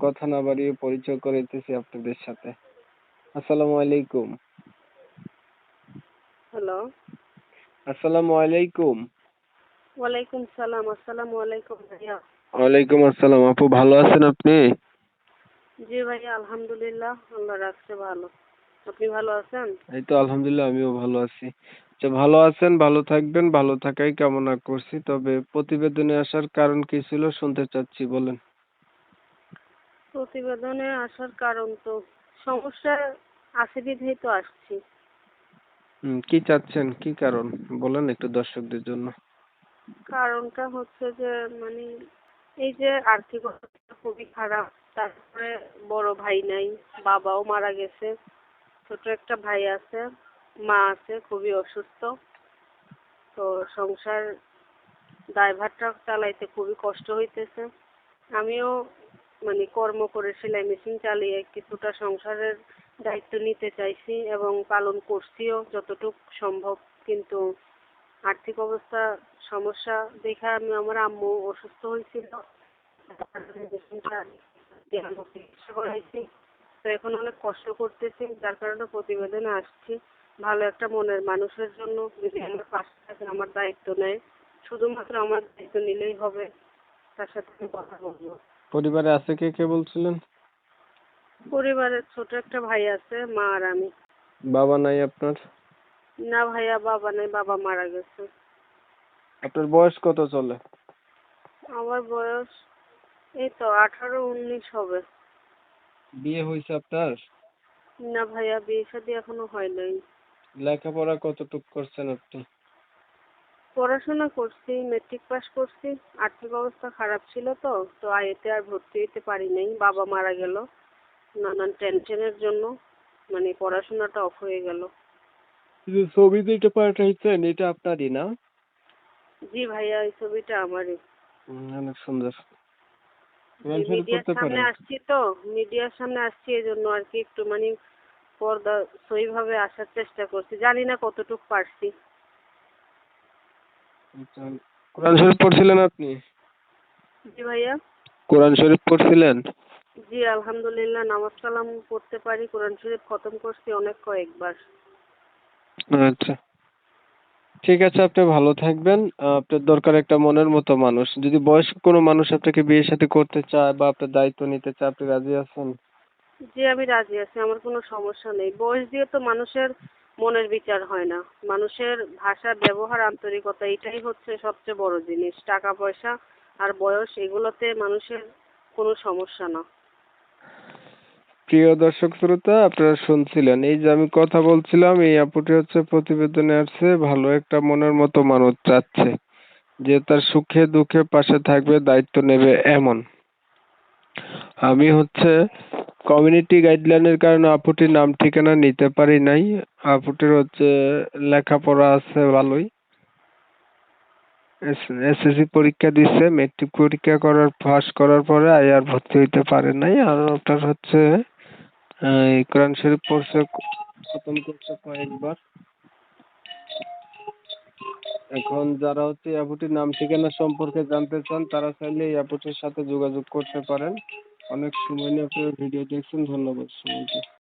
কথা না বাড়িয়ে পরিচয় করে দিতেছি আপনাদের সাথে। আসসালামু আলাইকুম। হ্যালো। আসসালামু আলাইকুম। ওয়ালাইকুম সালাম আসসালামু আলাইকুম ভাইয়া। ওয়ালাইকুম আসসালাম। আপু ভালো আছেন আপনি? জি ভাইয়া আলহামদুলিল্লাহ আল্লাহ রাখছে ভালো। আপনি ভালো আছেন? এই তো আলহামদুলিল্লাহ আমিও ভালো আছি। আচ্ছা ভালো আছেন ভালো থাকবেন ভালো থাকাই কামনা করছি। তবে প্রতিবেদনে আসার কারণ কি ছিল শুনতে চাচ্ছি বলেন। প্রতিবেদনে আসার কারণ তো। সমস্যা আছে বিধেই তো আসছি কি চাচ্ছেন? কি কারণ? বলেন একটু দর্শকদের জন্য। কারণটা হচ্ছে যে মানে এই যে আর্থিক অবস্থা খুবই খারাপ তারপরে বড় ভাই নাই বাবাও মারা গেছে ছোট একটা ভাই আছে মা আছে খুবই অসুস্থ। তো সংসার দায়ভারটা চালাইতে খুবই কষ্ট হইতেছে। আমিও মানে কর্ম করে সেলাই মেশিন চালিয়ে কিছুটা সংসারের দায়িত্ব নিতে চাইছি এবং পালন করছিও যতটুকু সম্ভব। কিন্তু আর্থিক অবস্থা সমস্যা দেখে আমি আমার আম্মু অসুস্থ হয়েছিল। চিকিৎসা করাইছি। তো এখন অনেক কষ্ট করতেছি, যার কারণে প্রতিবেদনে আসছি। ভালো একটা মনের মানুষের জন্য যদি আমার পাশে থাকে আমার দায়িত্ব নেয়। শুধুমাত্র আমার দায়িত্ব নিলেই হবে, তার সাথে আমি কথা বলব। পরিবারে আছে কে? কে বলছিলেন? পরিবারের ছোট একটা ভাই আছে মা আর আমি। বাবা নাই আপনার? না ভাইয়া বাবা নেই বাবা মারা গেছে। আপনার বয়স কত চলে? আমার বয়স এই তো আঠারো উনিশ হবে। বিয়ে হয়েছে আপনার? না ভাইয়া বিয়ে শাদী এখনও হয় নাই। লেখাপড়া কতটুক করছেন আপনি? পড়াশোনা করছি মেট্রিক পাস করছি আর্থিক অবস্থা খারাপ ছিল তো তো আইএতে আর ভর্তি হতে পারি নাই বাবা মারা গেল নানান টেনশনের জন্য মানে পড়াশোনাটা অফ হয়ে গেল। যে ছবি যেটা পাঠাইছেন এটা আপনারই না? জি ভাইয়া এই ছবিটা আমারই। অনেক সুন্দর। মিডিয়ার সামনে আসছি তো মিডিয়ার সামনে আসছি এই জন্য আর কি একটু মানে পর্দা সইভাবে আসার চেষ্টা করছি। জানি না কতটুকু পারছি। আচ্ছা, কোরআন শরীফ পড়ছিলেন আপনি? জি ভাইয়া। কোরআন শরীফ পড়ছিলেন? জি আলহামদুলিল্লাহ নামাজ কালাম পড়তে পারি কোরআন শরীফ খতম করছি অনেক কয়েকবার। আচ্ছা। ঠিক আছে আপনি ভালো থাকবেন। আপনার দরকার একটা মনের মতো মানুষ। যদি বয়স্ক কোনো মানুষ আপনাকে বিয়ের সাথে করতে চায় বা আপনার দায়িত্ব নিতে চায় আপনি রাজি আছেন? জি আমি রাজি আছি আমার কোনো সমস্যা নেই। বয়স দিয়ে তো মানুষের মনের বিচার হয় না। মানুষের ভাষা, ব্যবহার, আন্তরিকতা এটাই হচ্ছে সবচেয়ে বড় জিনিস। টাকা, পয়সা আর বয়স, এগুলোতে মানুষের কোনো সমস্যা না। প্রিয় দর্শক শ্রোতা, আপনারা শুনছিলেন এই যে আমি কথা বলছিলাম, এই আপুটি হচ্ছে প্রতিবেদনে আসছে, ভালো একটা মনের মতো মানুষ চাচ্ছে। যে তার সুখে, দুঃখে পাশে থাকবে, দায়িত্ব নেবে এমন। আমি হচ্ছে কমিউনিটি গাইডলাইনের কারণে আপুটির নাম ঠিকানা নিতে পারি নাই। আপুটির হচ্ছে লেখাপড়া আছে ভালোই। এসএসসি পরীক্ষা দিছে মেট্রিক পরীক্ষা করার পাস করার পরে আর ভর্তি হইতে পারে নাই। আর ওটার হচ্ছে এই কোরআন শরীফ পড়ছে, খতম করছে কয়েকবার। এখন যারা হচ্ছে আপুটির নাম ঠিকানা সম্পর্কে জানতে চান, তারা চাইলে এই আপুটির সাথে যোগাযোগ করতে পারেন। অনেক সময় নিয়ে আপনারা ভিডিও দেখছেন ধন্যবাদ সবাইকে।